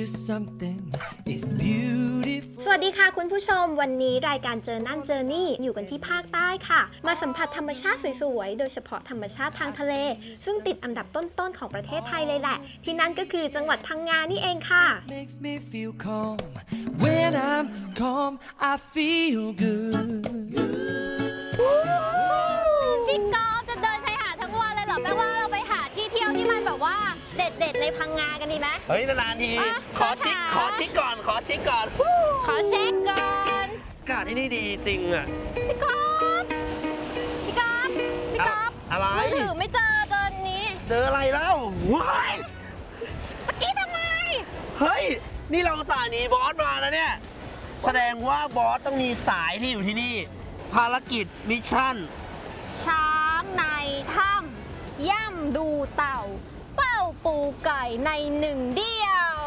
picture something. It's beautiful. สวัสดีค่ะคุณผู้ชมวันนี้รายการเจอนั่นเจอนี่อยู่กันที่ภาคใต้ค่ะ มาสัมผัสธรรมชาติสวยๆ โดยเฉพาะธรรมชาติทางทะเล ซึ่งติดอันดับต้นๆ ของประเทศไทยเลยแหละ ที่นั่นก็คือจังหวัดพังงานี่เองค่ะ Makes me feel calm. When I'm calm, I feel good. ที่เที่ยวที่มันแบบว่าเด็ดๆในพังงากันดีไหม เฮ้ยนานๆที อะขอชิคขขออถามชิคก่อน ขอชิคก่อนขอเช็คก่อนอากาศที่นี่ดีจริงอะ พี่กอล์ฟพี่กอล์ฟพี่กอล์ฟอะไร มือถือไม่เจอเจอนี้เจออะไรแล้วว้ายตะกี้ทำไม เฮ้ย นี่เราอุตสาห์หนีบอสมาแล้วเนี่ย แสดงว่าบอสต้องมีสายที่อยู่ที่นี่ ภารกิจมิชชั่นช้างในถ้ำ ย่ำดูเต่า เป้าปูไก่ในหนึ่งเดียว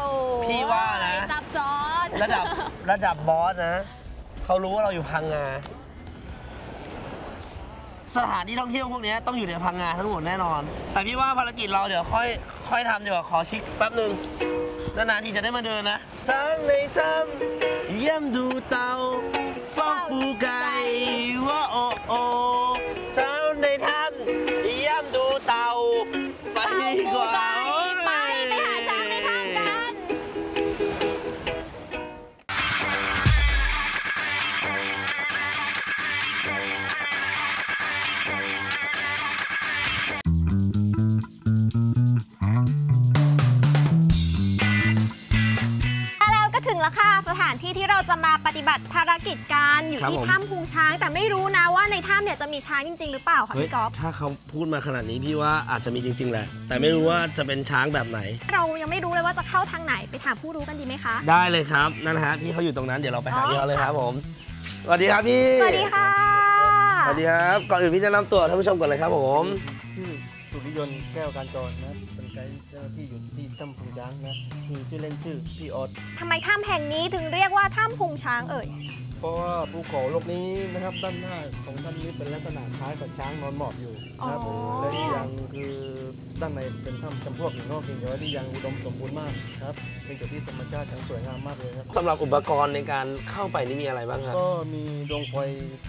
พี่ว่านะซับซ้อนระดับระดับบอสนะ เขารู้ว่าเราอยู่พังงา สถานที่ท่องเที่ยวพวกเนี้ยต้องอยู่ในพังงาทั้งหมดแน่นอน แต่พี่ว่าภารกิจเราเดี๋ยวค่อยค่อยทำดีกว่าขอชิคแป๊บหนึ่งนานๆทีจะได้มาเดินนะช้างในถ้ำเยี่ยมดูเตาเฝ้าปูไก่ว่าโอโอ จะมาปฏิบัติภารกิจการอยู่ครับที่ผมถ้ำพุงช้าง แต่ไม่รู้นะว่าในถ้ำเนี่ยจะมีช้างจริง ๆ หรือเปล่าคะเฮ้ยพี่ก๊อฟถ้าเขาพูดมาขนาดนี้พี่ว่าอาจจะมีจริง ๆ แหละ แต่ไม่รู้ว่าจะเป็นช้างแบบไหน เรายังไม่รู้เลยว่าจะเข้าทางไหนไปถามผู้รู้กันดีไหมคะ ได้เลยครับนั่นนะฮะพี่เขาอยู่ตรงนั้นเดี๋ยวเราไปหาอ๋อพี่เขาเลยครับผมสวัสดีครับพี่สวัสดีค่ะสวัสดีครับก่อนอื่นพี่จะนำตัวท่านผู้ชมก่อนเลยครับผมชื่อสุริยนต์แก้วการจรนะครับเป็นไกด์เจ้าหน้าที่อยู่ ที่ถ้ำพุงช้างนะมีชื่อเล่นชื่อพี่ออสทำไมถ้ำแห่งนี้ถึงเรียกว่าถ้ำพุงช้างเอ่ย เพราะว่าภูเขาลูกนี้นะครับด้านหน้าของท่านนี้เป็นลักษณะคล้ายกับช้างนอนหมอบอยู่นะครับอ๋อ และอีกอย่างคือด้านในเป็นถ้ำจำพวกหินงอกหินย้อยที่ยังอุดมสมบูรณ์มากครับเป็นจุดที่ธรรมชาติยังสวยงามมากเลยครับ สำหรับอุปกรณ์ในการเข้าไปนี่มีอะไรบ้างครับ ก็มีดวงไฟ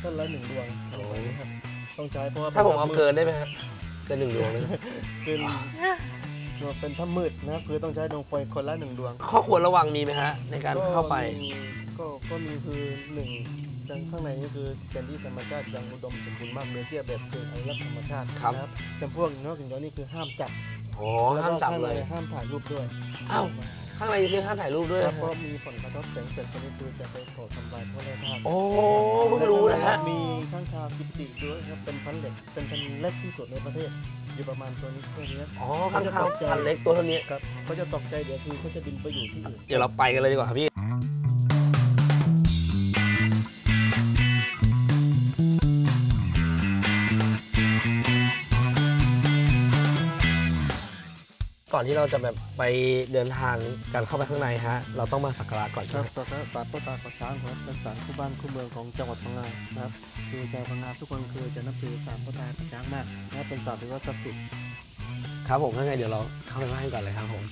ต้นละหนึ่งดวงครับต้องใช้เพราะว่าถ้าผมเอาเกินได้ไหมฮะเกินหนึ่งดวงเลย เป็น เป็นถ้ำมืดนะครับคือต้องใช้ดวงไฟคนละหนึ่งดวงข้อควรระวังมีไหมฮะ ในการเข้าไปก็มีก็ก็มีคือหนึ่งจังข้างในนี่คือเป็นที่ธรรมชาติยังอุดมสมบูรณ์มากเลยเทียบแบบเชิงอนุรักษ์ธรรมชาติครับ นะจำพวกนอกจากนี้คือห้ามจับโอ้ห้ามจับเลยแวก็ข้างในห้ามถ่ายรูปด้วยอ้าว ข้างในคือห้ามถ่ายรูปด้วยครับนะเพราะฮะมีผลกระทบแสงเสร็จตัวนี้คือจะไปโผล่ทำลายพวกแร่ธาตุ โอ้เพิ่งรู้นะฮะ มีข้างคาวกิตติด้วยครับเป็นพันธุ์เหล็กเป็นพันธุ์เล็กที่สุดในประเทศ อยู่ประมาณตัวนี้ตัวนี้อ๋อข้างคาวพันเล็กตัวเท่านี้ครับเขาจะตกใจเดี๋ยวคือเขาจะบินไปอยู่ที่อื่น เดี๋ยวเราไปกันเลยดีกว่าครับพี่ ก่อนที่เราจะแบบไปเดินทางกันเข้าไปข้างในฮะ เราต้องมาสักการะก่อนคใช่รัไหบมสาระสารพ่อตาของช้างครับเป็นสารคู่บ้านคู่เมืองของจังหวัดพังงานะครับคือจังหวัดพังงาทุกคนคือจะนับถือสารพ่อตาของช้างมากนะครับเป็นสารที่ว่าศักดิ์สิทธิ์ ครับผมถ้าไงเดี๋ยวเราเข้าไปไหว้กันเลยครับผม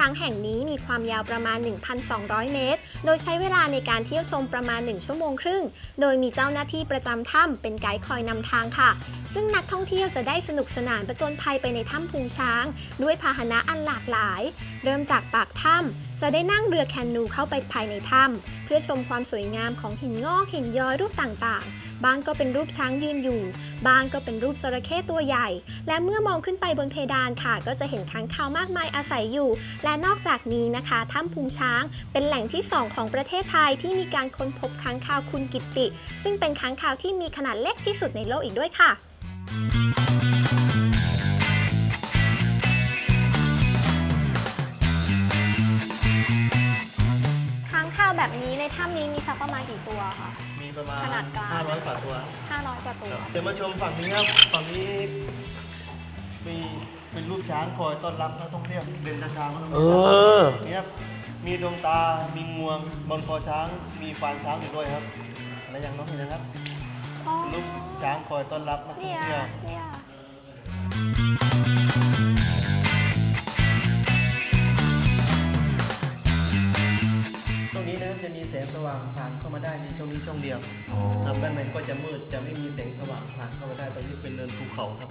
ช้างแห่งนี้มีความยาวประมาณ 1,200 เมตร โดยใช้เวลาในการเที่ยวชมประมาณ 1 ชั่วโมงครึ่ง โดยมีเจ้าหน้าที่ประจำถ้ำเป็นไกด์คอยนำทางค่ะ ซึ่งนักท่องเที่ยวจะได้สนุกสนานประจนภัยไปในถ้ำพุงช้าง ด้วยพาหนะอันหลากหลาย เริ่มจากปากถ้ำจะได้นั่งเรือแคนูเข้าไปภายในถ้ำเพื่อชมความสวยงามของหินงอกหินย้อยรูปต่างๆ บางก็เป็นรูปช้างยืนอยู่บางก็เป็นรูปจระเข้ตัวใหญ่ และเมื่อมองขึ้นไปบนเพดานค่ะ ก็จะเห็นค้างคาวมากมายอาศัยอยู่ และนอกจากนี้นะคะถ้ำพุงช้างเป็นแหล่งที่ 2 ของประเทศไทยที่มีการค้นพบค้างคาวคุณกิตติซึ่งเป็นค้างคาวที่มีขนาดเล็กที่สุดในโลกอีกด้วยค่ะ ค้างคาวแบบนี้ในถ้ำนี้มีสักประมาณกี่ตัวคะ ประมาณ ขนาดกลาง 500กว่าตัว500กว่าตัว เดี๋ยวมาชมฝั่งนี้ครับ ฝั่งนี้ มีเป็นรูปช้างคอยต้อนรับนักท่องเที่ยวเดินช้างเออเนี่ยครับมีดวงตา มีงวง บนคอช้าง มีฟานช้างอยู่ด้วยครับ อะไรอย่างน้องเห็นนะครับอ๋อลูกช้างคอยต้อนรับนักท่องเนี่ยเที่ยว จะมีแสงสว่างผ่านเข้ามาได้ในช่วงนี้ช่วงเดียวครับด้านในก็จะมืดจะไม่มีแสงสว่างผ่านเข้ามาได้ตรงนี้เป็นเนินภูเขาครับ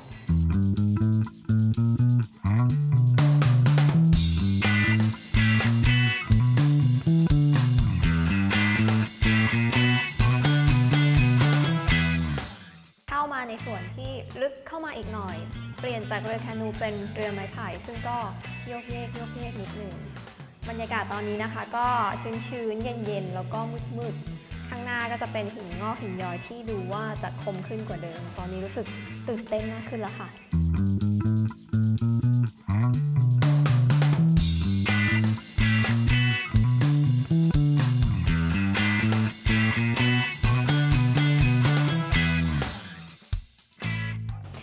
เข้ามาในส่วนที่ลึกเข้ามาอีกหน่อย เปลี่ยนจากเรือแคนูเป็นเรือไม้ไผ่ซึ่งก็โยกเยกโยกเยกนิดหนึ่ง บรรยากาศตอนนี้นะคะ ก็ชื้นๆ เย็นๆ แล้วก็มืดๆ ข้างหน้าก็จะเป็นหินงอกหินย้อยที่ดูว่าจะคมขึ้นกว่าเดิม ตอนนี้รู้สึกตื่นเต้นมากขึ้นแล้วค่ะ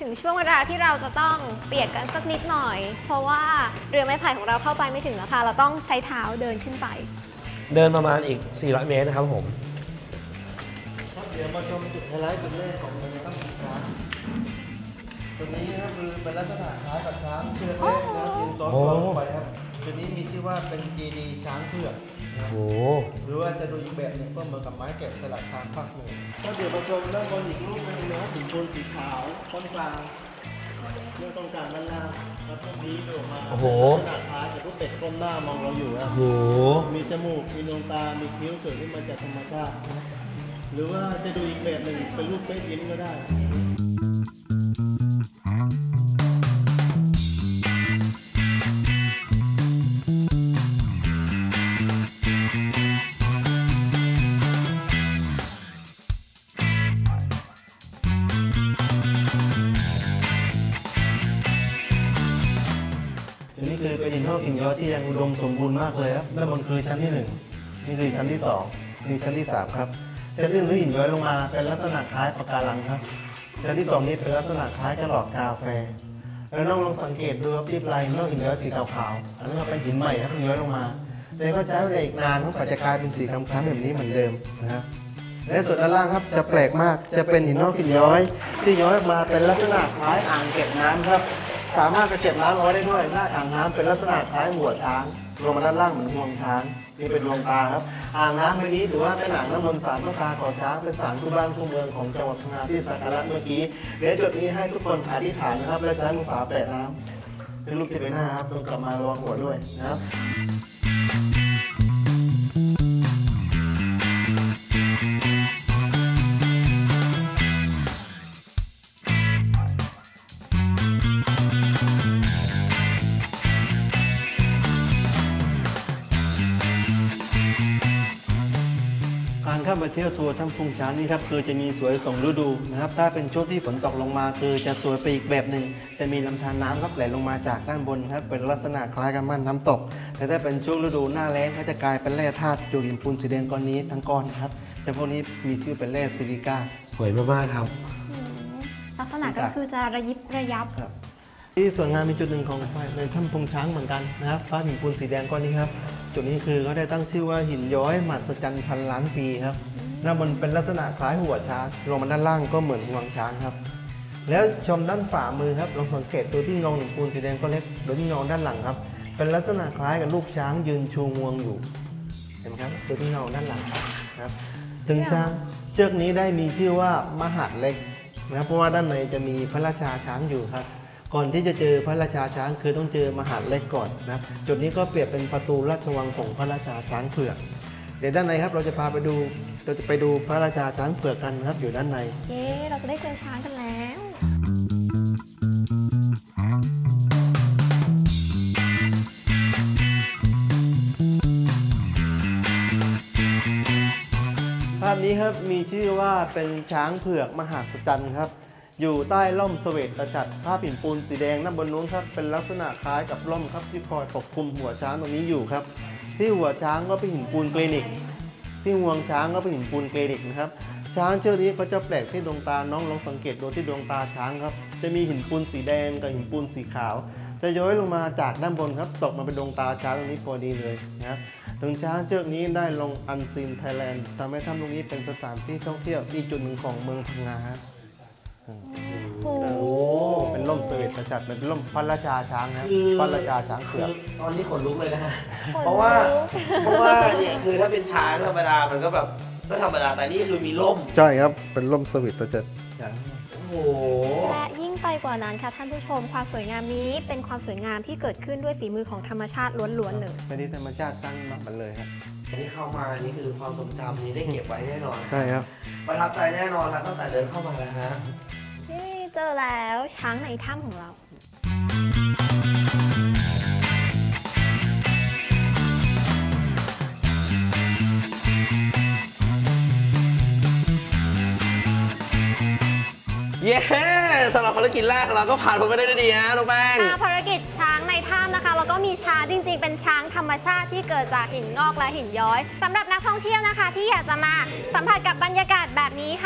ถึงช่วงเวลาที่เราจะต้องเปียกกันสักนิดหน่อย เพราะว่าเรือไม้ไผ่ของเราเข้าไปไม่ถึงแล้วค่ะ เราต้องใช้เท้าเดินขึ้นไป เดินประมาณอีก 400 เมตรนะครับผมครับเดี๋ยวมาชมจุดไฮไลท์จุดแรกของเมืองถ้ำภูช้างจุดนี้นะครับคือเป็นลักษณะคล้ายกับช้างเชือกแรกนะครับยืนซ้อนโอ้ตัวลงไปครับจุดนี้มีชื่อว่าเป็นเจดีย์ช้างเผือกนะครับ โอ้หรือว่าจะดูอีกแบบหนึ่งก็เหมือนกับไม้แกะสลักทางภาคเหนือก็เดี๋ยวมาชมด้านบนอีกรูปหนึงนะครับหินปูนสีขาวคนกลางเรื่องตรงกลางด้านล่างแล้วพวกนี้ดูออกมาโอ้โหลักษณะคล้ายกับรูปเป็ดก้มหน้ามองเราอยู่นะโหมีจมูกมีดวงตา มีคิ้วเกิดขึ้นมาจากธรรมชาติหรือว่าจะดูอีกแบบหนึ่งเป็นรูปเป๊ะยิ้มก็ได้ อกหินย้อยที่ยังอุดมสมบูรณ์มากเลยครับด้านบนคือชั้นที่หนึ่งนี่คือชั้นที่สองนี่ชั้นที่สามครับชั้นที่หนึ่งคือหินย้อยลงมาเป็นลักษณะคล้ายปะการังครับชั้นที่สองนี้เป็นลักษณะคล้ายกระหลอดกาแฟแล้วน้องลองสังเกตดูครับที่ปลายน้อกหินย้อยสีขาวๆอันนั้นก็เป็นหินใหม่ครับหินย้อยลงมาแต่ก็ใช้เวลาอีกนานกว่าจะกลายเป็นสีคล้ำๆแบบนี้เหมือนเดิมนะครับและส่วนด้านล่างครับจะแปลกมากจะเป็นหินนอกหินย้อย ที่ย้อยมาเป็นลักษณะคล้ายอ่างเก็บน้ำครับ สามารถจะเก็บน้ำเอาไว้ได้ด้วยหน้าอ่างน้ำเป็นลักษณะคล้ายหัวช้างลงมาด้านล่างเหมือนงวงช้างนี่เป็นดวงตาครับ อ่างน้ำใบนี้ถือว่าเป็นอ่างน้ำมนต์สารพระตาขอช้างเป็นสารคู่บ้านคู่เมืองของจังหวัดพังงาที่สักการะเมื่อกี้เดี๋ยวจุดนี้ให้ทุกคนอธิษฐานนะครับและใช้มือฝาแปะน้ำเป็นรูปที่เป็นหน้าครับต้องกลับมาระวังหัวด้วยนะครับ การเข้ามาเที่ยวทัวร์ถ้ำพุงช้างนี่ครับคือจะมีสวยสองฤดูนะครับถ้าเป็นช่วงที่ฝนตกลงมา คือจะสวยไปอีกแบบหนึ่งจะมีลำธารน้ำครับไหลลงมาจากด้านบนครับเป็นลักษณะคล้ายกับม่านน้ำตก แต่ถ้าเป็นช่วงฤดูหน้าแล้งก็จะกลายเป็นแร่ธาตุอยู่หินปูนสีแดงก้อนนี้ทั้งก้อนครับจำพวกนี้มีชื่อเป็นแร่ซิลิก้าสวยมากๆครับอืมลักษณะก็คือจะระยิบระยับครับ ที่สวยงามเป็นจุดหนึ่งของในถ้ำพงช้างเหมือนกันนะครับฟ้าหินปูนสีแดงก้อนนี้ครับ จุดนี้คือเขาได้ตั้งชื่อว่าหินย้อยมหัศจรรย์พันล้านปีครับหน้ามันเป็นลักษณะคล้ายหัวช้างลงมาด้านล่างก็เหมือนงวงช้างครับ แล้วชมด้านฝ่ามือครับลองสังเกตดูที่เงหินปูนสีแดงก้อนเล็กโดยที่เงด้านหลังครับ เป็นลักษณะคล้ายกับรูปช้างยืนชูงวงอยู่ เห็นไหมครับดูที่เงด้านหลังครับ ถึงช้างเชือกนี้ได้มีชื่อว่ามหาดเล็กนะครับเพราะว่าด้านในจะมีพระราชาช้างอยู่ครับ ก่อนที่จะเจอพระราชาช้างคือต้องเจอมหาดเล็กก่อนนะครับจุดนี้ก็เปรียบเป็นประตูราชวังของพระราชาช้างเผือก เดี๋ยวด้านในครับเราจะพาไปดูเราจะไปดูพระราชาช้างเผือกกันนะครับอยู่ด้านในเย้เราจะได้เจอช้างกันแล้วภาพนี้ครับมีชื่อว่าเป็นช้างเผือกมหาศจรรย์ครับ อยู่ใต้ร่มเสวตฉัตรผ้าผินปูนสีแดงด้านบนนู้นครับ เป็นลักษณะคล้ายกับร่มครับที่คอยปกคลุมหัวช้างตรงนี้อยู่ครับ ที่หัวช้างก็เป็นหินปูนเกรนิตที่งวงช้างก็เป็นหินปูนเกรนิตนะครับ ช้างเชือกนี้เขาจะแปลกที่ดวงตา น้องลองสังเกตดูที่ดวงตาช้างครับ จะมีหินปูนสีแดงกับหินปูนสีขาว จะย้อยลงมาจากด้านบนครับ ตกมาเป็นดวงตาช้างตรงนี้พอดีเลยนะครับถึงช้างเชือกนี้ได้ลงอันซีนไทยแลนด์ทำให้ถ้ำตรงนี้เป็นสถานที่ท่องเที่ยวอีกจุดหนึ่งของเมืองพังงาฮะ โอ้โหเป็นร่มเสวีตจัดเป็นร่มพระราชาช้างนะครับคือพระราชาช้างเผืคืออกตอนนี้ขนลุกเลยนะฮะขนลุกเพราะว่าเพราะว่าเนี่ยคือถ้าเป็นช้างธรรมดามันก็แบบก็ธรรมดาแต่นี่คือมีร่มใช่ครับเป็นร่มเสวีตจัดอย่างโอ้โหและยิ่งไปกว่านั้นค่ะท่านผู้ชมความสวยงามนี้เป็นความสวยงามที่เกิดขึ้นด้วยฝีมือของธรรมชาติล้วนๆเลยเป็นที่ธรรมชาติสร้างมามันเลยครับอันนี้เข้ามานี่คือความทรงจำนี้ได้เก็บไว้แน่นอนใช่ครับประทับใจแน่นอนครับตั้งแต่เดินเข้ามาแล้วฮะนี่ เจอแล้วช้างในถ้ำของเราเย้สำหรับภารกิจแรกของเราก็ผ่านพ้นไปได้ด้วยดีฮะน้องแป้งค่ะภารกิจช้างในถ้ำนะคะ แล้วก็มีช้างจริง ๆ เป็นช้างธรรมชาติที่เกิดจากหินงอกและหินย้อยสำหรับนักท่องเที่ยวนะคะ ที่อยากจะมาสัมผัสกับบรรยากาศแบบนี้ค่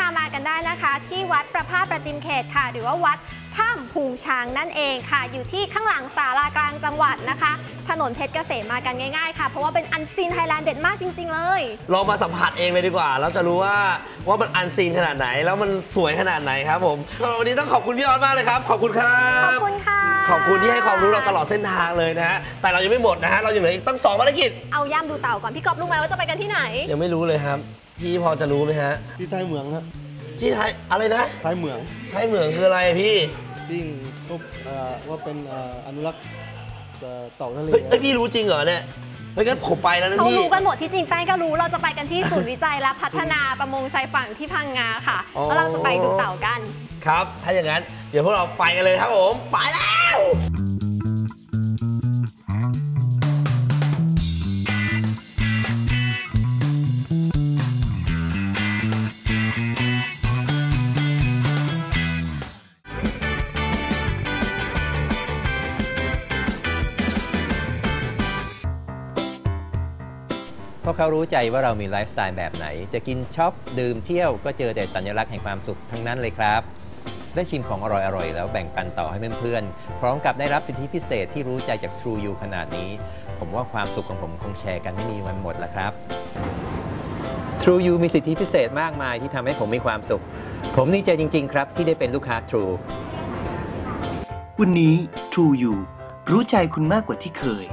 ะมากั นได้นะคะ ที่วัดประภาสประจิมเขตค่ะ หรือว่าวัดถ้ำพุงช้างนั่นเองค่ะ อยู่ที่ข้างหลังศาลากลางจังหวัดนะคะ ถนนเพชรเกษมมากันง่ายๆค่ะ เพราะว่าเป็นอันซีนไทยแลนด์เด็ดมากจริง ๆ เลย ลองมาสัมผัสเองเลยดีกว่า แล้วจะรู้ว่าว่ามันอันซีนขนาดไหน แล้วมันสวยขนาดไหนครับผมสำหรับวันนี้ต้องขอบคุณพี่ออสมากเลยครับ ขอบคุณครัขอบบคุณค่ะ ขอบคุณที่ให้ความรู้เราตลอดเส้นทางเลยนะฮะ แต่เรายังไม่หมดนะฮะ เรายังเหลืออีกตั้งสองภารกิจ เอาย่ำดูเต่าก่อน พี่กอบรู้ไหมว่าจะไปกันที่ไหน ยังไม่รู้เลยครับ พี่พอจะรู้ไหมฮะ ที่ท้ายเหมืองครับ ที่ไทยอะไรนะท้ายเหมืองไทยเหมืองคืออะไรพี่ที่พบเอ่อว่าเป็นเอ่ออนุรักษ์เอ่อเต่าทะเลเฮ้ยเอ้ยพี่รู้จริงเหรอเนี่ยเฮ้ยงั้นผมไปแล้วนะเขาพี่รู้กันหมดที่จริงแป้งก็รู้เราจะไปกันที่ศูนย์วิจัยและพัฒนาประมงชายฝั่งที่พังงาค่ะอ๋อแล้วเราจะไปดูเต่ากัน ครับ ถ้าอย่างนั้น เดี๋ยวพวกเราไปกันเลยครับผม ไปแล้ว เขารู้ใจว่าเรามีไลฟ์สไตล์แบบไหน จะกินช็อป ดื่มเที่ยวก็เจอแต่สัญลักษณ์แห่งความสุขทั้งนั้นเลยครับ ได้ชิมของอร่อยๆ แล้วแบ่งปันต่อให้เพื่อนๆ พร้อมกับได้รับสิทธิพิเศษที่รู้ใจจาก True You ขนาดนี้ ผมว่าความสุขของผมคงแชร์กันไม่มีวันหมดแล้วครับ True You มีสิทธิพิเศษมากมายที่ทำให้ผมมีความสุข ผมดีใจจริง ๆ ครับที่ได้เป็นลูกค้า True วันนี้ True You รู้ใจคุณมากกว่าที่เคย